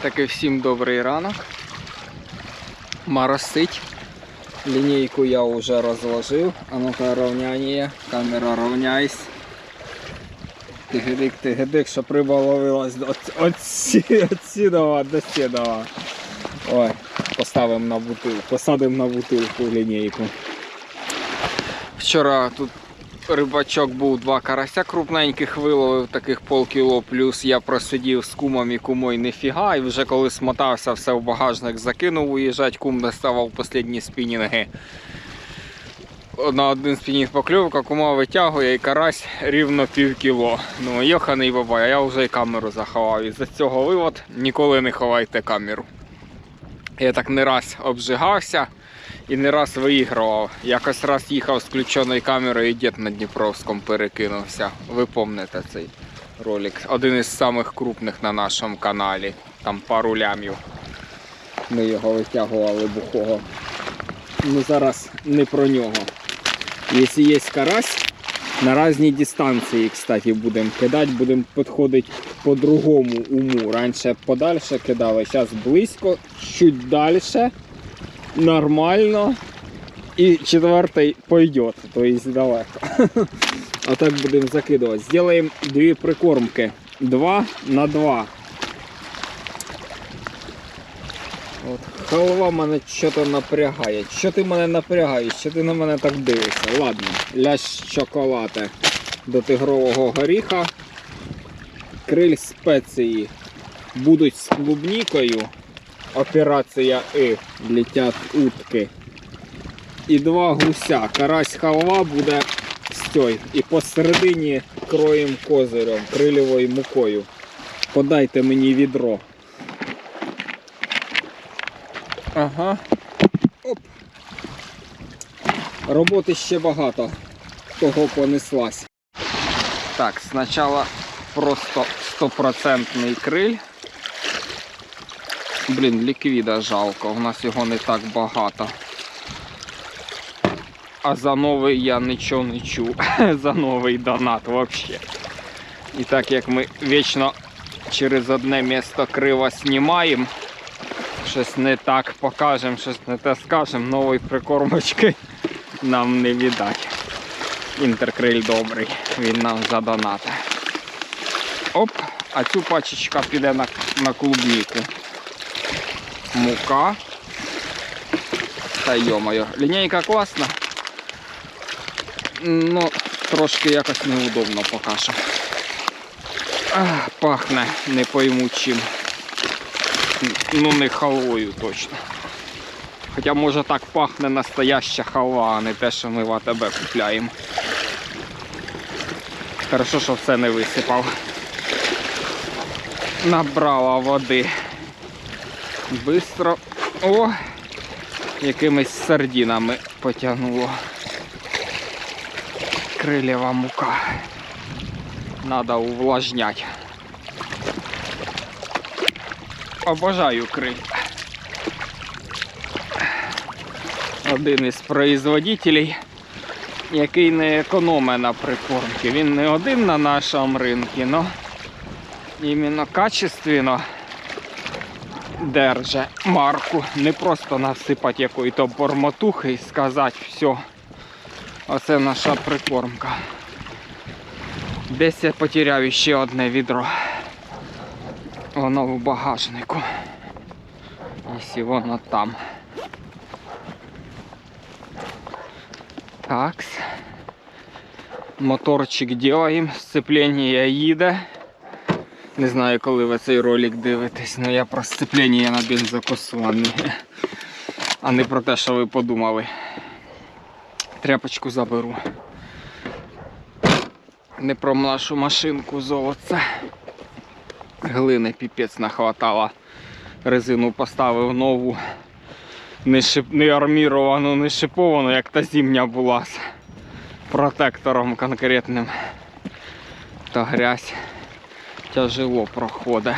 Таки всім добрий ранок. Моросить. Лінійку я вже розложив. А ну-ка рівняння. Камера рівняйсь. Тигидик, тигидик, щоб риба ловилась от сідова до сідова. Ой, поставимо на бутилку, посадимо на бутилку лінійку. Вчора тут рибачок був два карася крупненьких виловив, таких полкіло, плюс я просидів з кумом і кумою ніфіга, і вже коли смотався, все в багажник закинув уїжджать, кум доставав останні спінінги. На один спінінг покльовка, кума витягує і карась рівно пів кіло. Ну, йоханий бабай, а я вже і камеру заховав. І за цього вивод ніколи не ховайте камеру. Я так не раз обжигався і не раз виігрував. Якось раз їхав з включеною камерою і дід на Дніпровському перекинувся. Ви пам'ятаєте цей ролик. Один із самих крупних на нашому каналі. Там пару лямів. Ми його витягували бухого. Ну зараз не про нього. Якщо є карась, на різні дистанції, кстати, будемо кидати, будемо підходити по другому уму. Раніше подальше кидали, зараз близько, чуть далі нормально. І четвертий пойдет, то есть далеко. Отак будемо закидувати. Сделаємо дві прикормки. Два на два. От, голова мене що-то напрягає. Що ти мене напрягаєш? Що ти на мене так дивишся? Ладно, ляж чоколате до тигрового горіха. Криль спеції будуть з клубнікою. Операція И. Летять утки. І два гуся. Карась халва буде стьой. І посередині кроєм козирем, крильовою мукою. Подайте мені відро. Ага. Оп. Роботи ще багато. Того понеслась. Так, спочатку просто стопроцентний криль. Блін, ліквіда жалко, у нас його не так багато. А за новий я нічого не чув. за новий донат взагалі. І так як ми вічно через одне місто криво знімаємо, щось не так покажемо, щось не те скажемо, нової прикормочки нам не віддать. Інтеркриль добрий, він нам задонатить. Оп, а цю пачечка піде на, на клубніку мука. Та йомайо. Лінійка класна. Ну, трошки якось неудобно поки що. Ах, пахне, не пойму чим. Ну не халвою точно. Хоча може так пахне настояща халва, а не те, що ми в АТБ купляємо. Хорошо, що все не висипав. Набрала води. Бистро. О! Якимись сардинами потягнуло. Крилєва мука. Надо увлажнять. Обожаю криль. Один із производителей, який не економить на прикормці. Він не один на нашому ринку, але іменно качественно держа марку. Не просто насипати якої-то бормотухи і сказати все. Оце наша прикормка. Десь я потеряв ще одне відро. Воно в багажнику. Якщо воно там. Такс. Моторчик делаем, сцеплення їде. Не знаю, коли ви цей ролик дивитесь, але я про сцеплення на бензокосу, а не, про те, що ви подумали. Тряпочку заберу. Не про нашу машинку золоце. Глини піпець нахватала. Резину поставив нову. Не, шип... не арміровану, не шиповану, як та зимня була з протектором конкретним. Та грязь тяжело проходить.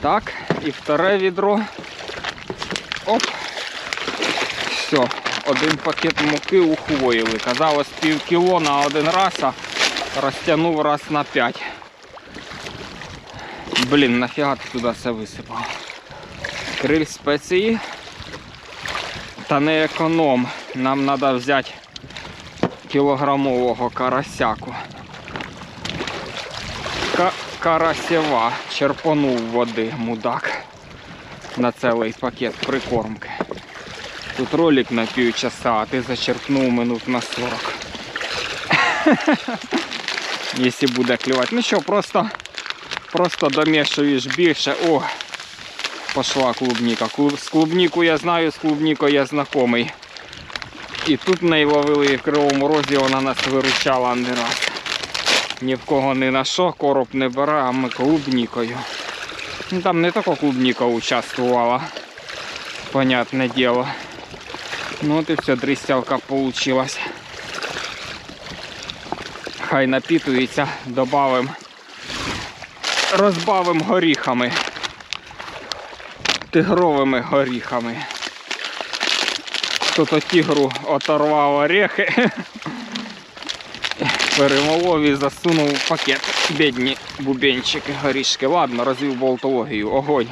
Так, і вторе відро. Оп. Все, один пакет муки ухвоїли. Казалось пів кіло на один раз, а розтягнув раз на п'ять. Блін, нафіга ти туди все висипав? Криль спеції. Та не економ. Нам треба взяти кілограмового карасяку. Ка карасєва. Черпонув води, мудак. На цілий пакет прикормки. Тут ролик на півчаса, а ти зачерпнув минут на 40. Якщо буде клювати. Ну що, просто, просто домішуєш більше. О, пошла клубніка. Клуб- З клубніку я знаю, з клубнікою я знайомий. І тут неї ловили в Кривому Розі вона нас виручала не раз. Ні в кого не на що, короб не бере, а ми клубнікою. Ну, там не тільки клубніка участвувала, понятне діло. Ну от і все, дрістялка получилась. Хай напітується, добавим, розбавим горіхами. Тигровими горіхами. Хто-то тігру оторвав орехи, перемолов і засунув пакет. Бідні бубенчики, горішки. Ладно, розвів болтологію. Огонь.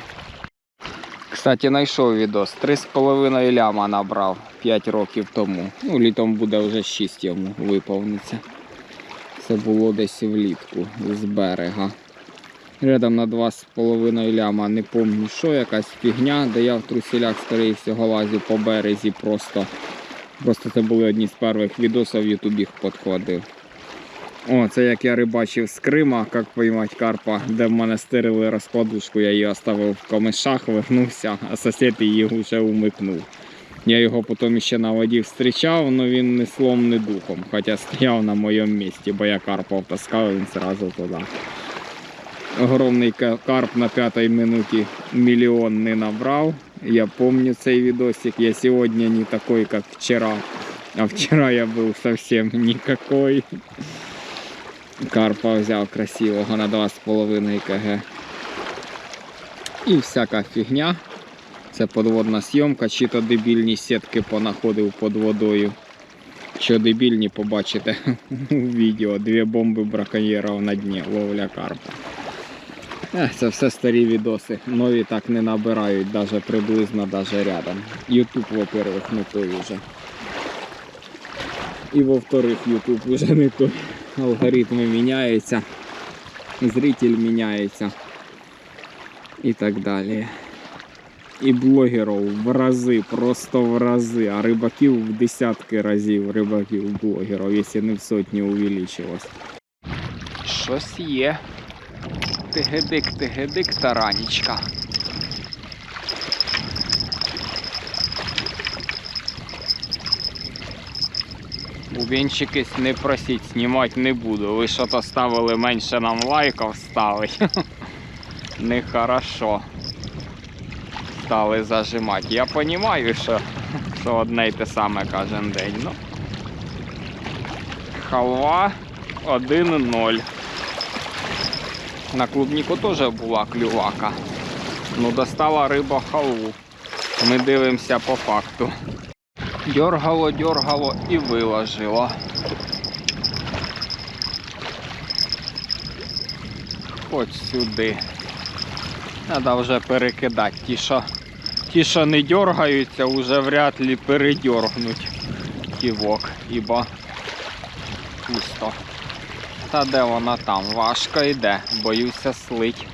Кстати, знайшов відос. 3,5 ляма набрав 5 років тому. Ну, літом буде вже 6 йому виповниться. Це було десь влітку з берега. Рядом на 2,5 ляма, не пам'ятаю що, якась фігня, де я в труселях, скоріше всього, лазив по березі просто. Просто це були одні з перших відосів, в Ютубі їх підходив. О, це як я рибачив з Крима, як поймати карпа, де в мене стирили розкладушку, я її оставив в камишах, вернувся, а сусід її вже умикнув. Я його потім ще на воді зустрічав, але він не слом, не духом, хоча стояв на моєму місці, бо я карпа втаскав, він одразу туди. Огромний карп на п'ятій минуті мільйон не набрав. Я пам'ятаю цей відосик. Я сьогодні не такой, як вчора. А вчора я був зовсім никакой. Карпа взяв красивого на 2,5 кг. І всяка фігня. Це подводна зйомка, чи то дебільні сітки понаходив під водою. Що дебільні побачите у відео. Дві бомби браконьєрів на дні, ловля карпа. Це все старі відоси. Нові так не набирають, навіть приблизно, навіть рядом. Ютуб, во-первых, не той уже. І во-вторых, Ютуб вже не той. Алгоритми міняються, зритель міняється і так далі. І блогерів в рази, просто в рази, а рибаків в десятки разів рибаків блогерів, якщо не в сотні увеличилось. Щось є. Тигедик, тигедик, таранічка. Бубенчики не просіть, знімати не буду. Ви що-то ставили менше нам лайків ставить. Нехорошо. Стали зажимати. Я розумію, що, що одне й те саме кожен день. Ну. Халва 1-0. На клубніку теж була клювака. Ну, достала риба халву. Ми дивимося по факту. Дьоргало, дьоргало і виложило. Ось сюди. Треба вже перекидати. Ті, що, ті, що не дергаються, вже вряд ли передергнуть ківок, ібо пусто. Та де вона там? Важко йде, боюся слить.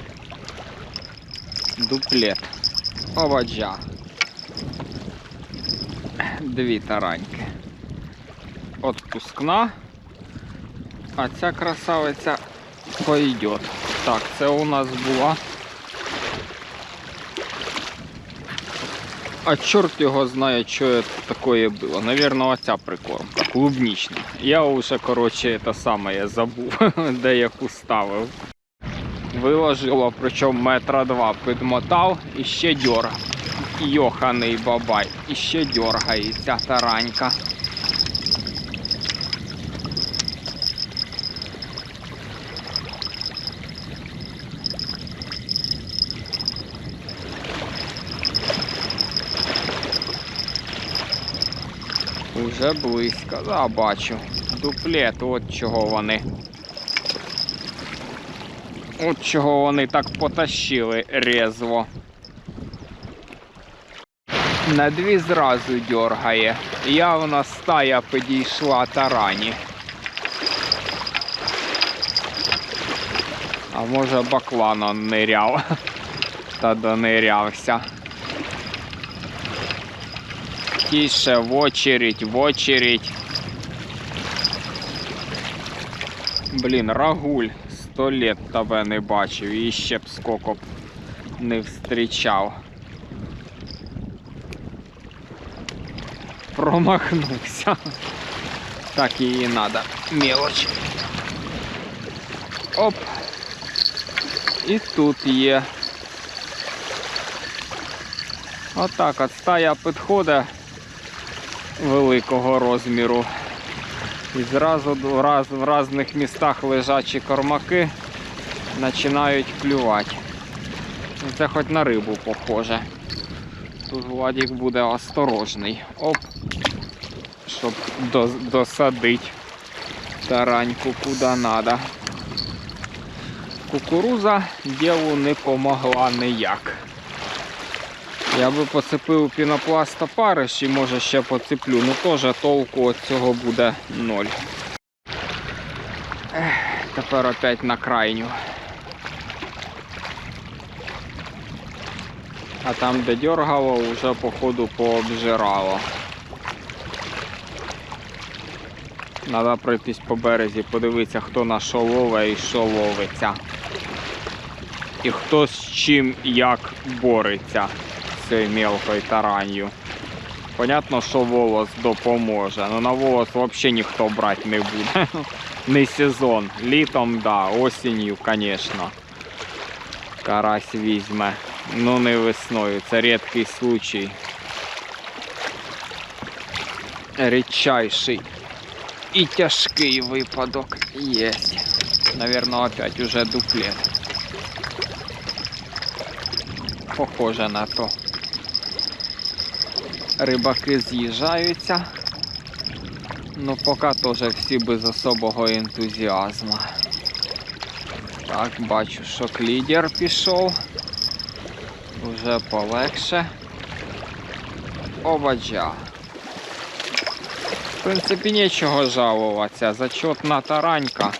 Дуплет. Оваджа. Дві тараньки. Отпускна. А ця красавиця пойдет. Так, це у нас була. А чорт його знає, що таке було. Навірно, оця прикормка, клубнічна. Я вже, коротше, це саме я забув, де яку ставив. Виложило, причому метра два підмотав і ще дьорг. Йоханий бабай. І ще дьоргається таранька. Уже близько, да, бачу. Дуплет, от чого вони. От чого вони так потащили резво. На дві зразу дергає. Явно стая підійшла тарані. А може баклан он ниряв та донирявся. Тише, в очередь, в очередь. Блін, рагуль, сто літ тебе не бачив і ще б скоко б не встрічав. Промахнувся. Так її надо. Мелочь. Оп. І тут є. Отак от стая підходить великого розміру. І зразу в, раз, в різних містах лежачі кормаки починають клювати. Це хоч на рибу похоже. Тут Владик буде осторожний. Оп. Щоб досадити тараньку куди надо. Кукуруза ділу не помогла ніяк. Я би поцепив пінопласт опариш і може ще поцеплю, ну теж толку від цього буде ноль. Тепер опять на крайню. А там, де дергало, вже походу пообжирало. Треба пройтись по березі, подивитися, хто на що лове і що ловиться. І хто з чим як бореться з цією мелкою таранью. Понятно, що волос допоможе, але на волос взагалі ніхто брати не буде. Не сезон. Літом, да, осінню, звісно. Карась візьме. Ну не весною, це рідкий случай. Рідчайший і тяжкий випадок єсть. Наверно, опять уже дуплет. Похоже на то. Рибаки з'їжджаються. Ну поки теж всі без особого ентузіазму. Так, бачу, що клідер пішов. Уже полегше. Обаджа. В нічого жалуватися. Зачетна таранька.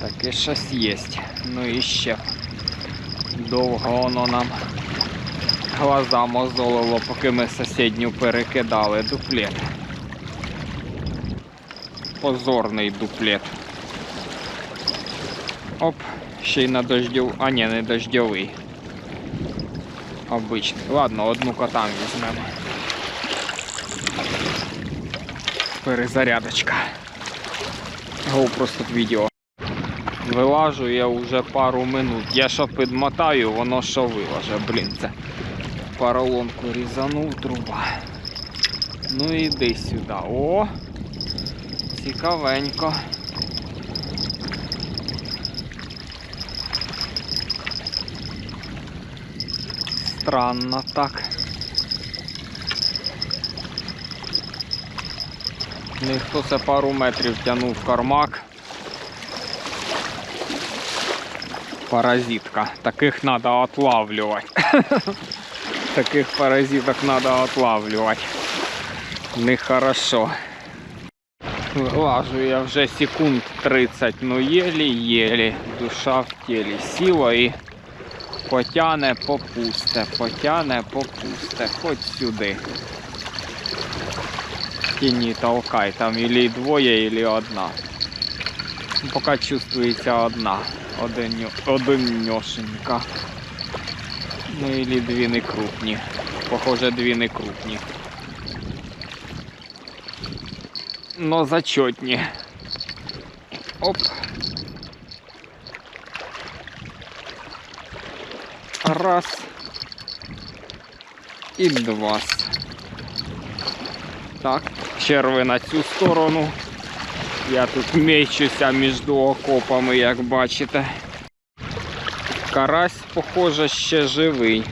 Таке щось є. Ну і ще. Довго воно нам глаза мозолило, поки ми сусідню перекидали дуплет. Позорний дуплет. Оп, ще й на дождю. А ні, не дождьовий. Обичний. Ладно, одну котам візьмемо. Перезарядочка. GoPro тут відео. Вилажу я вже пару минут. Я що підмотаю, воно що вилаже. Блін, це поролонку різанув труба. Ну іди сюди. О! Цікавенько. Странно так. Ніхто це пару метрів тягнув кармак. Паразитка. Таких треба отлавлювати. Таких паразиток треба отлавлювати. Нехорошо. Лажу я вже секунд 30, ну єлі-єлі. Душа в тілі сіла і потяне попусте, потяне попусте, хоч сюди. Тіні толкай, там ілі двоє, ілі одна. Поки чувствується одна, один, одиньошенька. Ну ілі дві не крупні. Похоже, дві не крупні. Но зачетні. Оп. Раз. І два. Так, черви на цю сторону. Я тут мечуся між окопами, як бачите. Карась, похоже, ще живий.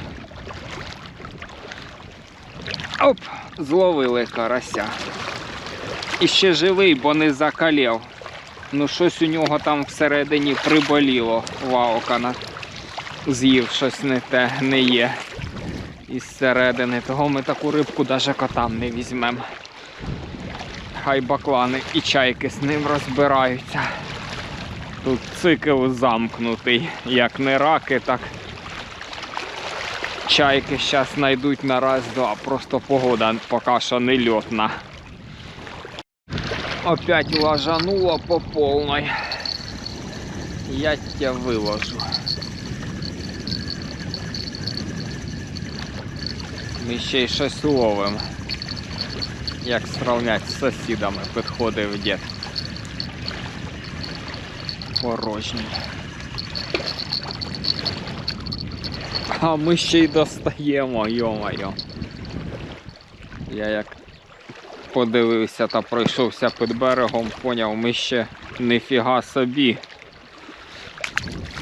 Оп, зловили карася. І ще живий, бо не закалів. Ну щось у нього там всередині приболіло ваокана. З'їв щось не те, не є. Із середини. Того ми таку рибку даже котам не візьмемо. Хай баклани і чайки з ним розбираються. Тут цикл замкнутий. Як не раки, так чайки зараз знайдуть на раз-два. Просто погода поки що не льотна. Опять ложануло по полной. Я тебя выложу. Ми ще й щось ловимо. Як сравнять з сусідами, підходив дід. Порожній. А ми ще й достаємо, йо-моє. Я як подивився та пройшовся під берегом, поняв, ми ще ніфіга собі.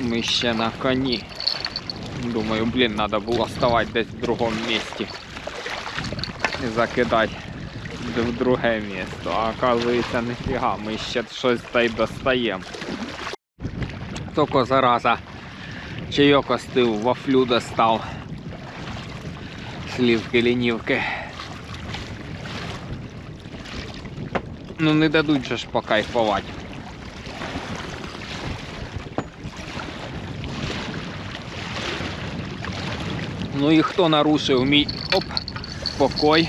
Ми ще на коні. Думаю, блін, треба було ставати десь в другому місці. І закидати в друге місце. А оказується, ніфіга, ми ще щось та й достаємо. Тільки зараза. Чайок остив, вафлю достав. Слівки лінівки. Ну не дадуть же ж покайфувати. Ну і хто нарушив мій оп, покой.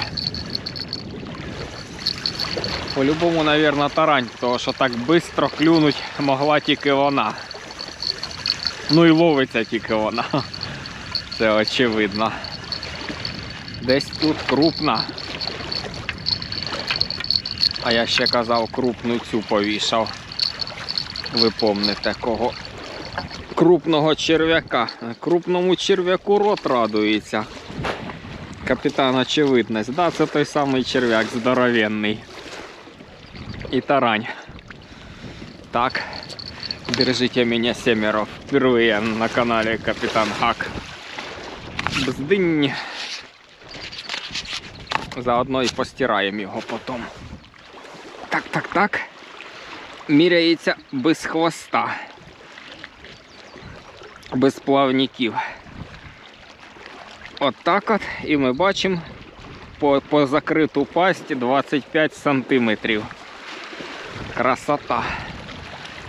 По-любому, наверное, тарань, тому що так швидко клюнуть могла тільки вона. Ну і ловиться тільки вона. Це очевидно. Десь тут крупна. А я ще казав, крупну цю повішав. Ви помните кого? Крупного черв'яка. Крупному черв'яку рот радується. Капітан очевидність. Да, це той самий черв'як здоровенний. І тарань. Так. Держите меня семеро. Впервые на канале Капитан Хак. Бздынь. Заодно і постираємо його потім. Так, так, так. Міряється без хвоста. Без плавників. От так от. І ми бачимо по, по закриту пасть 25 сантиметрів. Красота.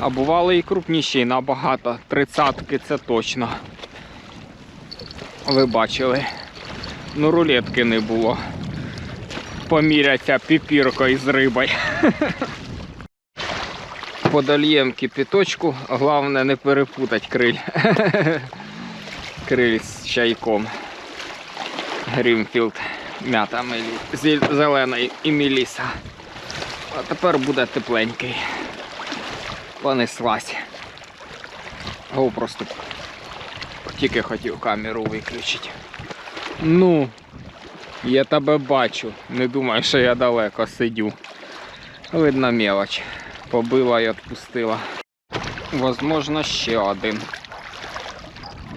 А бували і крупніші набагато. Тридцятки це точно. Ви бачили. Ну рулетки не було. Поміряться піпіркою з рибою. Подольєм кипяточку, головне не перепутати криль. криль з чайком. Грімфілд, м'ята зелений і меліса. А тепер буде тепленький. Понеслась. Го просто тільки хотів камеру виключити. Ну, я тебе бачу. Не думаю, що я далеко сидю. Видно мелоч. Побила і відпустила. Возможно, ще один.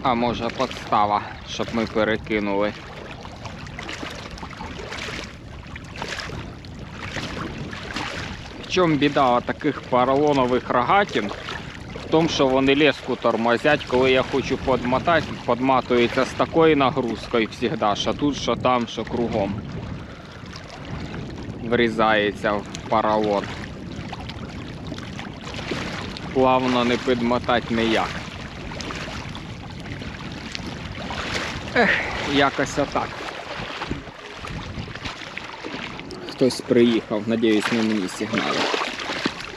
А може подстава, щоб ми перекинули. В чому біда таких поролонових рогатин? В тому, що вони леску тормозять, коли я хочу подмотати, подматується з такою нагрузкою завжди, що тут, що там, що кругом. Врізається в поролон. Плавно не підмотати ніяк. Ех, якось отак. Хтось приїхав, надіюсь, не мені сигнали.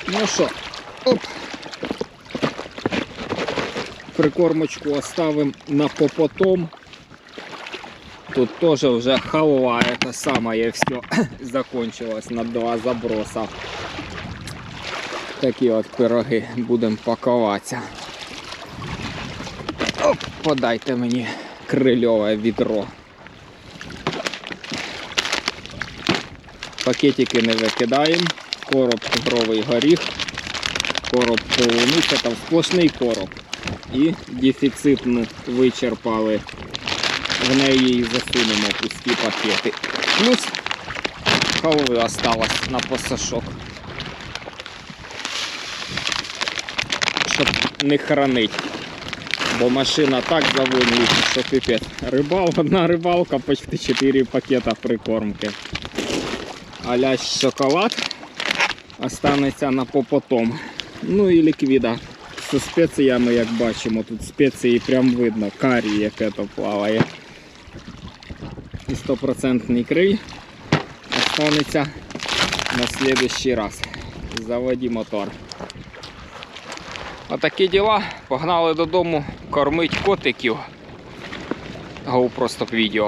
Ну що, оп. Прикормочку оставим на попотом. Тут тоже вже халва, это самое все закончилось на два заброса. Такі от пироги будемо пакуватися. Оп, подайте мені крильове відро. Пакетики не викидаємо. Короб тигровий горіх, короб полуниця, там сплошний короб. І дефіцитну вичерпали. В неї і засунемо пусті пакети. Плюс халви осталось на посошок. Щоб не хранить. Бо машина так завонює, що пипець. Рибал, одна рибалка, почти 4 пакета прикормки. А шоколад останеться на попотом. Ну і ліквіда. Зі спеціями, як бачимо, тут спеції прям видно, карі, яке то плаває. І стопроцентний криль останеться на следующий раз. Заводі мотор. Отакі діла. Погнали додому кормить котиків. Гоу просто відео.